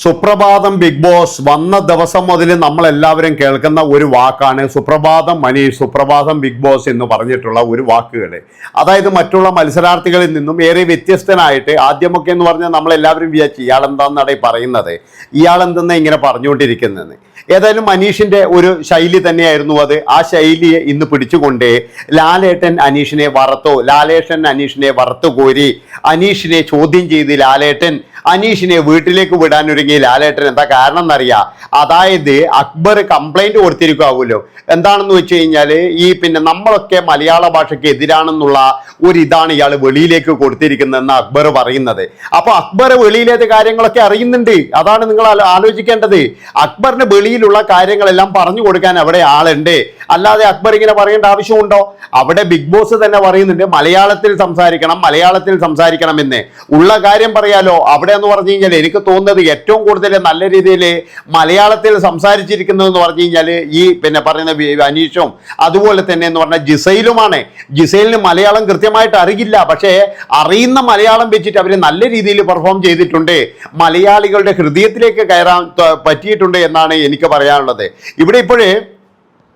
സുപ്രഭാതം big boss വന്ന ദിവസം മുതൽ നമ്മളെല്ലാവരും കേൾക്കുന്ന ഒരു വാക്കാണ് സുപ്രഭാതം മനീഷ് സുപ്രഭാതം ബിഗ് ബോസ് എന്ന് പറഞ്ഞിട്ടുള്ള ഒരു വാക്കുകൾ അതായത് മറ്റുള്ള മത്സരാർത്ഥികളിൽ നിന്നും ഏറെ വ്യത്യസ്തനായിട്ട് ആദ്യമൊക്കെ എന്ന് പറഞ്ഞാൽ നമ്മളെല്ലാവരും വിചാരിച്ചു ഇയാൾ എന്താണെന്നാണ് പറയുന്നത്? ഇയാൾ എന്തെന്ന് ഇങ്ങനെ പറഞ്ഞുകൊണ്ടിരിക്കുന്നതെന്ന് ഏതായാലും മനീഷിന്റെ ഒരു ശൈലി തന്നെയായിരുന്നു അത്. ആ ശൈലിയെ ഇന്ന് പിടിച്ചുകൊണ്ട് ലാലേട്ടൻ അനീഷിനെ വറുത്തു ലാലേട്ടൻ അനീഷിനെ വറുത്തു കോരി അനീഷിനെ ചോദ്യം ചെയ്ത് ലാലേട്ടൻ അനീഷിനെ വീട്ടിലേക്ക് വിടാൻ ഒരുങ്ങി ലാലേട്ടൻ എന്താ കാരണം എന്നറിയാം? അതായത് അക്ബർ കംപ്ലൈന്റ് കൊടുത്തിരിക്കാവുമല്ലോ എന്താണെന്ന് വെച്ച് കഴിഞ്ഞാൽ ഈ പിന്നെ നമ്മളൊക്കെ മലയാള ഭാഷയ്ക്ക് എതിരാണെന്നുള്ള ഒരു ഇതാണ് ഇയാൾ വെളിയിലേക്ക് കൊടുത്തിരിക്കുന്നതെന്ന് അക്ബർ പറയുന്നത്. അപ്പൊ അക്ബർ വെളിയിലേത്തെ കാര്യങ്ങളൊക്കെ അറിയുന്നുണ്ട്. അതാണ് നിങ്ങൾ ആലോചിക്കേണ്ടത്. അക്ബറിന് വെളിയിലുള്ള കാര്യങ്ങളെല്ലാം പറഞ്ഞു കൊടുക്കാൻ അവിടെ ആളുണ്ട്. അല്ലാതെ അക്ബർ ഇങ്ങനെ പറയേണ്ട ആവശ്യമുണ്ടോ? അവിടെ ബിഗ് ബോസ് തന്നെ പറയുന്നുണ്ട് മലയാളത്തിൽ സംസാരിക്കണം മലയാളത്തിൽ സംസാരിക്കണം എന്ന് ഉള്ള കാര്യം പറയാലോ അവിടെ എന്ന് പറഞ്ഞു കഴിഞ്ഞാൽ എനിക്ക് തോന്നുന്നത് ഏറ്റവും കൂടുതൽ നല്ല രീതിയിൽ മലയാളത്തിൽ സംസാരിച്ചിരിക്കുന്നത് എന്ന് പറഞ്ഞു കഴിഞ്ഞാൽ ഈ പിന്നെ പറയുന്ന അനീഷും അതുപോലെ തന്നെ എന്ന് പറഞ്ഞാൽ ജിസൈലുമാണ്. ജിസൈലിന് മലയാളം കൃത്യമായിട്ട് അറിയില്ല. പക്ഷേ അറിയുന്ന മലയാളം വെച്ചിട്ട് അവർ നല്ല രീതിയിൽ പെർഫോം ചെയ്തിട്ടുണ്ട്. മലയാളികളുടെ ഹൃദയത്തിലേക്ക് കയറാൻ പറ്റിയിട്ടുണ്ട് എന്നാണ് എനിക്ക് പറയാനുള്ളത്. ഇവിടെ ഇപ്പോഴേ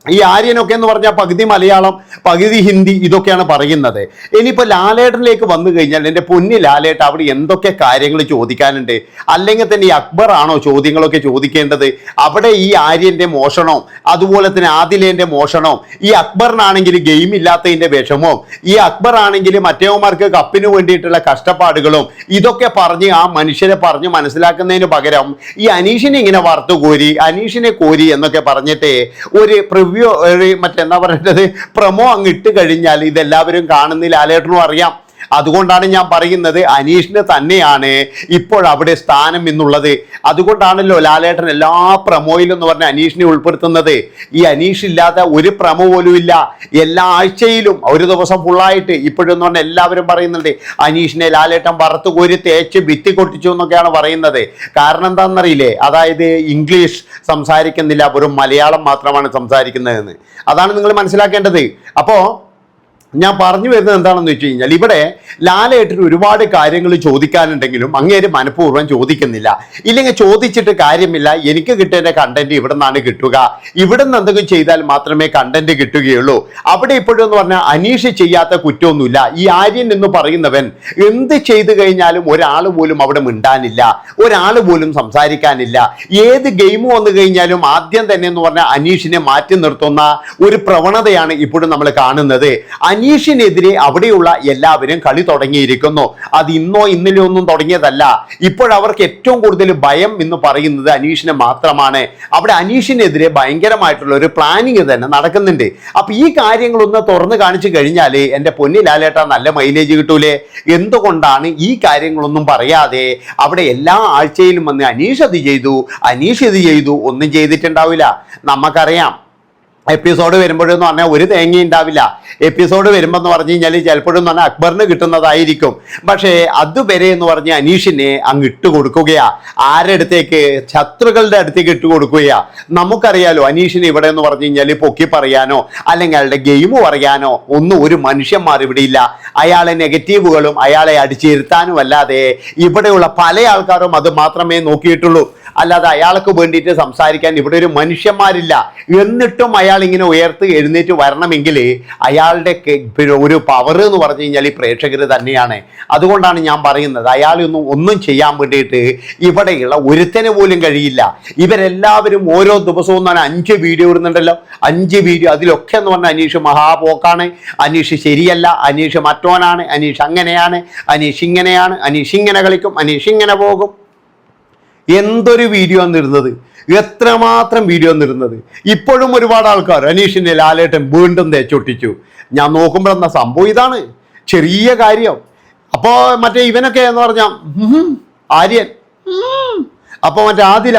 ഈ ആര്യനൊക്കെ എന്ന് പറഞ്ഞാൽ പകുതി മലയാളം പകുതി ഹിന്ദി ഇതൊക്കെയാണ് പറയുന്നത്. ഇനിയിപ്പോൾ ലാലേട്ടനിലേക്ക് വന്നു കഴിഞ്ഞാൽ എന്റെ പൊന്നി ലാലേട്ട അവിടെ എന്തൊക്കെ കാര്യങ്ങൾ ചോദിക്കാനുണ്ട്? അല്ലെങ്കിൽ തന്നെ ഈ അക്ബർ ആണോ ചോദ്യങ്ങളൊക്കെ ചോദിക്കേണ്ടത്? അവിടെ ഈ ആര്യന്റെ മോഷണവും അതുപോലെ തന്നെ ആദിലേന്റെ മോഷണവും ഈ അക്ബറിനാണെങ്കിൽ ഗെയിം ഇല്ലാത്തതിന്റെ വിഷമവും ഈ അക്ബർ ആണെങ്കിൽ മറ്റേവന്മാർക്ക് കപ്പിന് വേണ്ടിയിട്ടുള്ള കഷ്ടപ്പാടുകളും ഇതൊക്കെ പറഞ്ഞ് ആ മനുഷ്യരെ പറഞ്ഞ് മനസ്സിലാക്കുന്നതിന് പകരം ഈ അനീഷിനെ ഇങ്ങനെ വറുത്തു കോരി അനീഷിനെ കോരി എന്നൊക്കെ പറഞ്ഞിട്ട് ഒരു ഒരു മറ്റെന്താ പറയേണ്ടത്? പ്രൊമോ അങ്ങ് ഇട്ട് കഴിഞ്ഞാൽ ഇതെല്ലാവരും കാണുന്നില്ല ലാലേട്ടനും അറിയാം. അതുകൊണ്ടാണ് ഞാൻ പറയുന്നത് അനീഷിന് തന്നെയാണ് ഇപ്പോൾ അവിടെ സ്ഥാനം എന്നുള്ളത്. അതുകൊണ്ടാണല്ലോ ലാലേട്ടൻ എല്ലാ പ്രമോയിലും എന്ന് പറഞ്ഞ അനീഷിനെ ഉൾപ്പെടുത്തുന്നത്. ഈ അനീഷ് ഇല്ലാത്ത ഒരു പ്രമോ പോലും ഇല്ല. എല്ലാ ആഴ്ചയിലും ഒരു ദിവസം ഫുള്ളായിട്ട് ഇപ്പോഴെന്ന് പറഞ്ഞാൽ എല്ലാവരും പറയുന്നുണ്ട് അനീഷിനെ ലാലേട്ടൻ വറുത്ത് കോരി തേച്ച് ഭിത്തി കൊട്ടിച്ചു എന്നൊക്കെയാണ് പറയുന്നത്. കാരണം എന്താണെന്നറിയില്ലേ? അതായത് ഇംഗ്ലീഷ് സംസാരിക്കുന്നില്ല വെറും മലയാളം മാത്രമാണ് സംസാരിക്കുന്നതെന്ന്. അതാണ് നിങ്ങൾ മനസ്സിലാക്കേണ്ടത്. അപ്പോൾ ഞാൻ പറഞ്ഞു വരുന്നത് എന്താണെന്ന് വെച്ച് കഴിഞ്ഞാൽ ഇവിടെ ലാലേട്ടൻ ഒരുപാട് കാര്യങ്ങൾ ചോദിക്കാനുണ്ടെങ്കിലും അങ്ങേര് മനഃപൂർവം ചോദിക്കുന്നില്ല. ഇല്ലെങ്കിൽ ചോദിച്ചിട്ട് കാര്യമില്ല. എനിക്ക് കിട്ടേണ്ട കണ്ടന്റ് ഇവിടെ നിന്നാണ് കിട്ടുക. ഇവിടെ നിന്ന് എന്തെങ്കിലും ചെയ്താൽ മാത്രമേ കണ്ടന്റ് കിട്ടുകയുള്ളൂ. അവിടെ ഇപ്പോഴും ഇപ്പോഴെന്ന് പറഞ്ഞാൽ അനീഷ് ചെയ്യാത്ത കുറ്റമൊന്നുമില്ല. ഈ ആര്യൻ എന്ന് പറയുന്നവൻ എന്ത് ചെയ്തു കഴിഞ്ഞാലും ഒരാൾ പോലും അവിടെ മിണ്ടാനില്ല. ഒരാൾ പോലും സംസാരിക്കാനില്ല. ഏത് ഗെയിം വന്നു കഴിഞ്ഞാലും ആദ്യം തന്നെ എന്ന് പറഞ്ഞാൽ അനീഷിനെ മാറ്റി നിർത്തുന്ന ഒരു പ്രവണതയാണ് ഇപ്പോഴും നമ്മൾ കാണുന്നത്. അനീഷിനെതിരെ അവിടെയുള്ള എല്ലാവരും കളി തുടങ്ങിയിരിക്കുന്നു. അത് ഇന്നോ ഇന്നലെയോ ഒന്നും തുടങ്ങിയതല്ല. ഇപ്പോഴവർക്ക് ഏറ്റവും കൂടുതൽ ഭയം എന്ന് പറയുന്നത് അനീഷിനെ മാത്രമാണ്. അവിടെ അനീഷിനെതിരെ ഭയങ്കരമായിട്ടുള്ള ഒരു പ്ലാനിങ് തന്നെ നടക്കുന്നുണ്ട്. അപ്പൊ ഈ കാര്യങ്ങളൊന്ന് തുറന്നു കാണിച്ചു കഴിഞ്ഞാൽ എന്റെ പൊന്നി ലാലേട്ട നല്ല മൈലേജ് കിട്ടൂലേ? എന്തുകൊണ്ടാണ് ഈ കാര്യങ്ങളൊന്നും പറയാതെ അവിടെ എല്ലാ ആഴ്ചയിലും വന്ന് അനീഷ് അത് ചെയ്തു അനീഷ് ഇത് ചെയ്തു ഒന്നും ചെയ്തിട്ടുണ്ടാവില്ല. നമുക്കറിയാം. എപ്പിസോഡ് വരുമ്പോഴെന്ന് പറഞ്ഞാൽ ഒരു തേങ്ങ ഉണ്ടാവില്ല. എപ്പിസോഡ് വരുമ്പോൾ എന്ന് പറഞ്ഞു കഴിഞ്ഞാൽ ചിലപ്പോഴും എന്ന് പറഞ്ഞാൽ അക്ബറിന് കിട്ടുന്നതായിരിക്കും. പക്ഷേ അതുവരെ എന്ന് പറഞ്ഞ് അനീഷിനെ അങ്ങ് ഇട്ട് കൊടുക്കുകയാ. അടുത്തേക്ക് ശത്രുക്കളുടെ അടുത്തേക്ക് ഇട്ട് കൊടുക്കുകയാ. നമുക്കറിയാലോ അനീഷിനെ ഇവിടെ എന്ന് പറഞ്ഞു കഴിഞ്ഞാൽ പൊക്കി പറയാനോ അല്ലെങ്കിൽ അയാളുടെ ഗെയിം പറയാനോ ഒന്നും ഒരു മനുഷ്യന്മാർ ഇവിടെ ഇല്ല. അയാളെ നെഗറ്റീവുകളും അയാളെ അടിച്ചിരുത്താനും അല്ലാതെ ഇവിടെയുള്ള പല ആൾക്കാരും അത് മാത്രമേ നോക്കിയിട്ടുള്ളൂ. അല്ലാതെ അയാൾക്ക് വേണ്ടിയിട്ട് സംസാരിക്കാൻ ഇവിടെ ഒരു മനുഷ്യന്മാരില്ല. എന്നിട്ടും അയാൾ ഇങ്ങനെ ഉയർത്ത് എഴുന്നേറ്റ് വരണമെങ്കിൽ അയാളുടെ ഒരു പവർ എന്ന് പറഞ്ഞു കഴിഞ്ഞാൽ ഈ പ്രേക്ഷകർ തന്നെയാണ്. അതുകൊണ്ടാണ് ഞാൻ പറയുന്നത് അയാളൊന്നും ഒന്നും ചെയ്യാൻ വേണ്ടിയിട്ട് ഇവിടെയുള്ള ഒരുത്തന് പോലും കഴിയില്ല. ഇവരെല്ലാവരും ഓരോ ദിവസവും പറഞ്ഞാൽ അഞ്ച് വീഡിയോ ഇടുന്നുണ്ടല്ലോ. അഞ്ച് വീഡിയോ അതിലൊക്കെ എന്ന് പറഞ്ഞാൽ അനീഷ് മഹാപോക്കാണ്. അനീഷ് ശരിയല്ല അനീഷ് മറ്റോനാണ് അനീഷ് അങ്ങനെയാണ് അനീഷ് ഇങ്ങനെയാണ് അനീഷ് ഇങ്ങനെ കളിക്കും അനീഷ് ഇങ്ങനെ പോകും. എന്തൊരു വീഡിയോ ആണിരുന്നത് എത്രമാത്രം വീഡിയോ എന്നിരുന്നത് ഇപ്പോഴും ഒരുപാട് ആൾക്കാർ അനീഷിന്റെ ലാലേട്ടൻ വീണ്ടും തേച്ചൊട്ടിച്ചു ഞാൻ നോക്കുമ്പോൾ എന്നാ സംഭവം ഇതാണ്? ചെറിയ കാര്യം. അപ്പോൾ മറ്റേ ഇവനൊക്കെ എന്ന് പറഞ്ഞാൽ ആര്യൻ. അപ്പോൾ അപ്പൊ മറ്റേ ആദില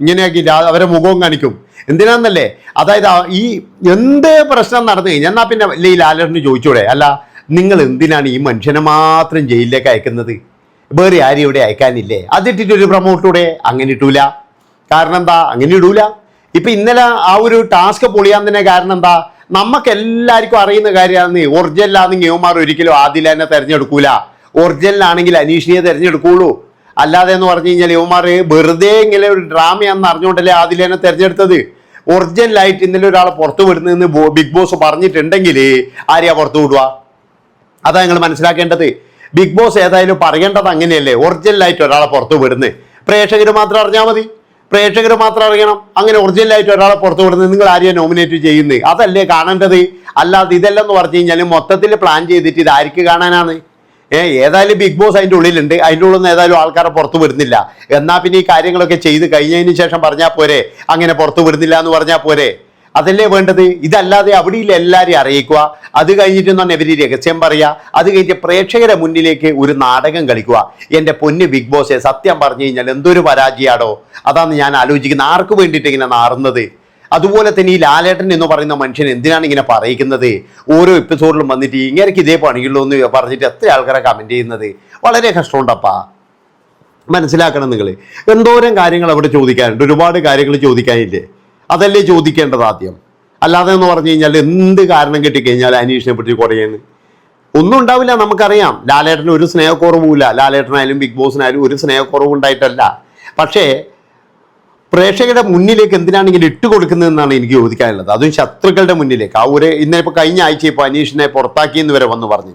ഇങ്ങനെയാക്കി അവരെ മുഖവും കാണിക്കും. എന്തിനാന്നല്ലേ? അതായത് ഈ എന്ത് പ്രശ്നം നടന്നു കഴിഞ്ഞാൽ എന്നാ പിന്നെ ഈ ലാലേട്ടന് ചോദിച്ചൂടെ? അല്ല നിങ്ങൾ എന്തിനാണ് ഈ മനുഷ്യനെ മാത്രം ജയിലിലേക്ക് അയക്കുന്നത്? വേറെ ആരും ഇവിടെ അയക്കാനില്ലേ? അതിട്ടിട്ട് ഒരു പ്രൊമോട്ടൂടെ അങ്ങനെ ഇട്ടൂല കാരണം എന്താ? അങ്ങനെ ഇടൂല. ഇപ്പൊ ഇന്നലെ ആ ഒരു ടാസ്ക് പൊളിയാൻ തന്നെ കാരണം എന്താ? നമുക്ക് എല്ലാവർക്കും അറിയുന്ന കാര്യമാണ് ഒറിജിനലാന്ന് യുവമാർ ഒരിക്കലും ആദ്യം തന്നെ തെരഞ്ഞെടുക്കൂല. ഒറിജിനലാണെങ്കിൽ അനീഷിനെ തെരഞ്ഞെടുക്കുള്ളൂ. അല്ലാതെ എന്ന് പറഞ്ഞു കഴിഞ്ഞാൽ യുവമാർ വെറുതെ ഇങ്ങനെ ഒരു ഡ്രാമയാണെന്ന് അറിഞ്ഞുകൊണ്ടല്ലേ ആദിലേനെ തെരഞ്ഞെടുത്തത്. ഒറിജിനലായിട്ട് ഇന്നലെ ഒരാളെ പുറത്തു വിടുന്നതെന്ന് ബിഗ് ബോസ് പറഞ്ഞിട്ടുണ്ടെങ്കിൽ ആരെയാ പുറത്തു വിടുക? അതാ നിങ്ങൾ മനസ്സിലാക്കേണ്ടത്. ബിഗ് ബോസ് ഏതായാലും പറയേണ്ടത് അങ്ങനെയല്ലേ? ഒറിജിനലായിട്ട് ഒരാളെ പുറത്തു വിടുന്നത് പ്രേക്ഷകർ മാത്രം അറിഞ്ഞാൽ മതി. പ്രേക്ഷകർ മാത്രം അറിയണം. അങ്ങനെ ഒറിജിനലായിട്ട് ഒരാളെ പുറത്തു വിടുന്നത് നിങ്ങൾ ആരെയാണ് നോമിനേറ്റ് ചെയ്യുന്നത് അതല്ലേ കാണേണ്ടത്. അല്ലാതെ ഇതെല്ലാം പറഞ്ഞു കഴിഞ്ഞാൽ മൊത്തത്തിൽ പ്ലാൻ ചെയ്തിട്ട് ഇത് കാണാനാണ്? ഏ ഏതായാലും ബിഗ് ബോസ് അതിന്റെ ഉള്ളിലുണ്ട്. അതിന്റെ ഉള്ളിൽ നിന്ന് ഏതായാലും ആൾക്കാരെ പുറത്തു വിടുന്നില്ല. എന്നാൽ പിന്നെ ഈ കാര്യങ്ങളൊക്കെ ചെയ്ത് കഴിഞ്ഞതിന് ശേഷം പറഞ്ഞാൽ പോരെ? അങ്ങനെ പുറത്തു വിടുന്നില്ല എന്ന് പറഞ്ഞാൽ പോരെ? അതല്ലേ വേണ്ടത്? ഇതല്ലാതെ അവിടെയില്ല എല്ലാവരെയും അറിയിക്കുക. അത് കഴിഞ്ഞിട്ട് തന്നെ ഇവർ രഹസ്യം പറയുക? അത് കഴിഞ്ഞ് പ്രേക്ഷകരെ മുന്നിലേക്ക് ഒരു നാടകം കളിക്കുക. എന്റെ പൊന്ന് ബിഗ് ബോസെ സത്യം പറഞ്ഞു കഴിഞ്ഞാൽ എന്തൊരു പരാജയാടോ? അതാണ് ഞാൻ ആലോചിക്കുന്നത്. ആർക്ക് വേണ്ടിയിട്ട് ഇങ്ങനെ നാറുന്നത്? അതുപോലെ തന്നെ ഈ ലാലേട്ടൻ എന്ന് പറയുന്ന മനുഷ്യൻ എന്തിനാണ് ഇങ്ങനെ പറയിക്കുന്നത് ഓരോ എപ്പിസോഡിലും വന്നിട്ട് ഇങ്ങനെക്ക് ഇതേ പണിയുള്ളൂ എന്ന് പറഞ്ഞിട്ട് എത്ര ആൾക്കാരെ കമന്റ് ചെയ്യുന്നത്? വളരെ കഷ്ടമുണ്ടപ്പാ. മനസ്സിലാക്കണം നിങ്ങൾ എന്തോരം കാര്യങ്ങൾ അവിടെ ചോദിക്കാനുണ്ട്? ഒരുപാട് കാര്യങ്ങൾ ചോദിക്കാനില്ലേ? അതല്ലേ ചോദിക്കേണ്ടത് ആദ്യം? അല്ലാതെ എന്ന് പറഞ്ഞു കഴിഞ്ഞാൽ എന്ത് കാരണം കിട്ടിക്കഴിഞ്ഞാൽ അനീഷിനെ പറ്റി കുറയുന്നു? ഒന്നും ഉണ്ടാവില്ല നമുക്കറിയാം. ലാലേട്ടന് ഒരു സ്നേഹക്കുറവുമില്ല. ലാലേട്ടനായാലും ബിഗ് ബോസിനായാലും ഒരു സ്നേഹക്കുറവ് ഉണ്ടായിട്ടല്ല പക്ഷേ പ്രേക്ഷകരുടെ മുന്നിലേക്ക് എന്തിനാണ് ഇങ്ങനെ ഇട്ട് കൊടുക്കുന്നതെന്നാണ് എനിക്ക് ചോദിക്കാനുള്ളത്. അതും ശത്രുക്കളുടെ മുന്നിലേക്ക്. ആ ഒരു ഇന്നിപ്പോൾ കഴിഞ്ഞ ആഴ്ച ഇപ്പോൾ അനീഷിനെ പുറത്താക്കിയെന്ന് വരെ വന്ന് പറഞ്ഞു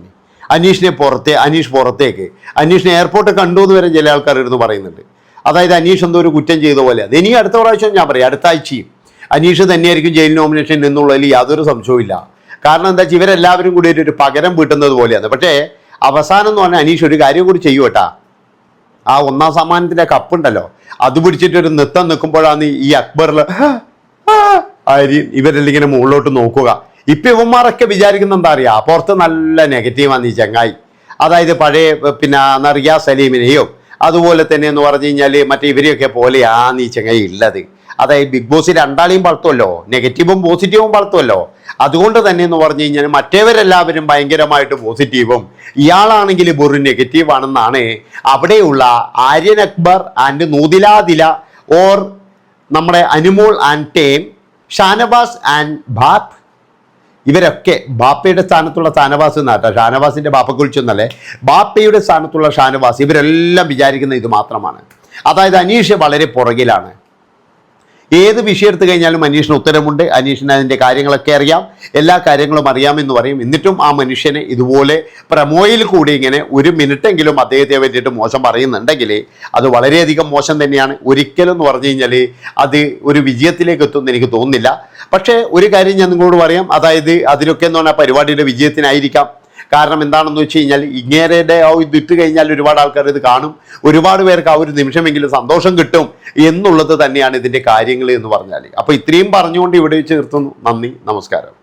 അനീഷിനെ പുറത്തെ അനീഷ് പുറത്തേക്ക്. അനീഷിനെ എയർപോർട്ട് കണ്ടു എന്ന് വരെ ചില ആൾക്കാർ ഇരുന്ന് പറയുന്നുണ്ട്. അതായത് അനീഷ് എന്തോ ഒരു കുറ്റം ചെയ്ത പോലെ. അത് ഇനി അടുത്ത പ്രാവശ്യം ഞാൻ പറയാം. അടുത്ത ആഴ്ചയും. അനീഷ് തന്നെയായിരിക്കും ജയിൽ നോമിനേഷൻ എന്നുള്ളതിൽ യാതൊരു സംശയവും കാരണം എന്താ വെച്ചാൽ ഇവരെല്ലാവരും കൂടി ഒരു പകരം വീട്ടുന്നത് പോലെയാണ്. പക്ഷേ അവസാനം എന്ന് പറഞ്ഞാൽ അനീഷ് ഒരു കാര്യം കൂടി ചെയ്യൂ കേട്ടാ. ആ ഒന്നാം സമ്മാനത്തിന്റെ കപ്പുണ്ടല്ലോ അത് പിടിച്ചിട്ട് ഒരു നൃത്തം നിൽക്കുമ്പോഴാണ് ഈ അക്ബറിൽ അരി ഇവരെല്ലാം മുകളിലോട്ട് നോക്കുക. ഇപ്പൊ ഇവന്മാരൊക്കെ വിചാരിക്കുന്ന എന്താ അറിയാ? പുറത്ത് നല്ല നെഗറ്റീവാണ് ഈ ചങ്ങായി. അതായത് പഴയ പിന്നെ നറിയ സലീമിനെയോ അതുപോലെ തന്നെ എന്ന് പറഞ്ഞു കഴിഞ്ഞാൽ മറ്റേ ഇവരെയൊക്കെ പോലെയാണ് ഈ ചങ്ങായി ഉള്ളത്. അതായത് ബിഗ് ബോസ് രണ്ടാളെയും വളർത്തുമല്ലോ നെഗറ്റീവും പോസിറ്റീവും വളർത്തുമല്ലോ അതുകൊണ്ട് തന്നെ എന്ന് പറഞ്ഞു കഴിഞ്ഞാൽ മറ്റേവരെല്ലാവരും ഭയങ്കരമായിട്ട് പോസിറ്റീവും. ഇയാളാണെങ്കിൽ വെറും നെഗറ്റീവാണെന്നാണ് അവിടെയുള്ള ആര്യൻ അക്ബർ ആൻഡ് നൂതിലാതില ഓർ നമ്മുടെ അനുമോൾ ആൻഡ് ടേം ഷാനവാസ് ആൻഡ് ബാപ്പ്. ഇവരൊക്കെ ബാപ്പയുടെ സ്ഥാനത്തുള്ള ഷാനവാസ് എന്നാട്ടോ ഷാനവാസിന്റെ ബാപ്പ കുറിച്ചൊന്നല്ലേ ബാപ്പയുടെ സ്ഥാനത്തുള്ള ഷാനവാസ്. ഇവരെല്ലാം വിചാരിക്കുന്ന ഇത് മാത്രമാണ്. അതായത് അനീഷ് വളരെ പുറകിലാണ്. ഏത് വിഷയം എടുത്തു കഴിഞ്ഞാലും അനീഷിന് ഉത്തരമുണ്ട്. അനീഷിന് അതിന്റെ കാര്യങ്ങളൊക്കെ അറിയാം. എല്ലാ കാര്യങ്ങളും അറിയാമെന്ന് പറയും. എന്നിട്ടും ആ മനുഷ്യനെ ഇതുപോലെ പ്രമോയിൽ കൂടി ഇങ്ങനെ ഒരു മിനിറ്റെങ്കിലും അദ്ദേഹത്തെ പറ്റിയിട്ട് മോശം പറയുന്നുണ്ടെങ്കിൽ അത് വളരെയധികം മോശം തന്നെയാണ്. ഒരിക്കലും എന്ന് പറഞ്ഞു കഴിഞ്ഞാൽ അത് ഒരു വിജയത്തിലേക്ക് എത്തുമെന്ന് എനിക്ക് തോന്നുന്നില്ല. പക്ഷേ ഒരു കാര്യം ഞാൻ നിങ്ങളോട് പറയാം. അതായത് അതിലൊക്കെ എന്ന് പറഞ്ഞാൽ പരിപാടിയുടെ വിജയത്തിനായിരിക്കാം. കാരണം എന്താണെന്ന് വെച്ച് കഴിഞ്ഞാൽ ഇങ്ങേരുടെ ആ ഇത് ഇട്ട് കഴിഞ്ഞാൽ ഒരുപാട് ആൾക്കാർ ഇത് കാണും. ഒരുപാട് പേർക്ക് ആ ഒരു നിമിഷമെങ്കിലും സന്തോഷം കിട്ടും എന്നുള്ളത് തന്നെയാണ് ഇതിന്റെ കാര്യങ്ങൾ എന്ന് പറഞ്ഞാൽ അപ്പോൾ ഇത്രയും പറഞ്ഞുകൊണ്ട് ഇവിടെ വെച്ച് നിർത്തുന്നു. നന്ദി നമസ്കാരം.